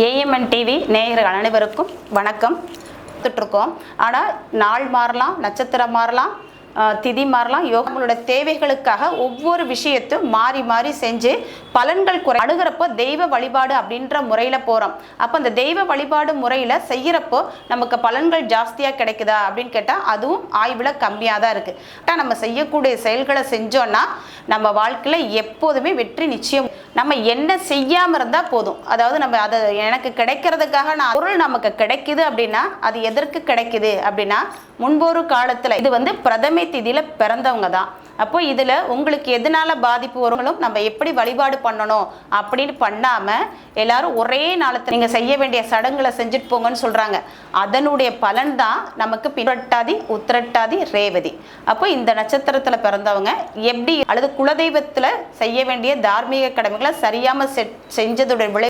AMN TV நேயர்கள் அனைவருக்கும் வணக்கம். இருக்கோம் ஆனால் நாள் மாறலாம் நட்சத்திரம் மாறலாம் திதி மாறலாம். யோகங்களோட தேவைகளுக்காக ஒவ்வொரு விஷயத்தையும் மாறி மாறி செஞ்சு பலன்கள் குறை அணுகிறப்போ தெய்வ வழிபாடு அப்படின்ற முறையில் போகிறோம் அப்போ அந்த தெய்வ வழிபாடு முறையில் செய்கிறப்போ நமக்கு பலன்கள் ஜாஸ்தியாக கிடைக்குதா அப்படின்னு கேட்டால் அதுவும் ஆய்வில் கம்மியாக தான் இருக்குது ஆனால் நம்ம செய்யக்கூடிய செயல்களை செஞ்சோன்னா நம்ம வாழ்க்கையில் எப்போதுமே வெற்றி நிச்சயம். நம்ம என்ன செய்யாமல் இருந்தால் போதும். அதாவது நம்ம அதை எனக்கு கிடைக்கிறதுக்காக நான் பொருள் நமக்கு கிடைக்குது அப்படின்னா அது எதற்கு கிடைக்குது அப்படின்னா முன்பொரு காலத்தில் இது வந்து பிரதம திதியில் பிறந்தவங்க தான். அப்போ இதில் உங்களுக்கு எதனால பாதிப்பு வருங்களும் நம்ம எப்படி வழிபாடு பண்ணணும் அப்படின்னு பண்ணாமல் எல்லாரும் ஒரே நாளத்தில் நீங்கள் செய்ய வேண்டிய சடங்குகளை செஞ்சுட்டு போங்கன்னு சொல்கிறாங்க அதனுடைய பலன் தான் நமக்கு பிறட்டாதி உத்திரட்டாதி ரேவதி. அப்போ இந்த நட்சத்திரத்தில் பிறந்தவங்க எப்படி அல்லது குலதெய்வத்தில் செய்ய வேண்டிய தார்மீக கடமைகளை சரியாமல் செ செஞ்சதுடைய விளை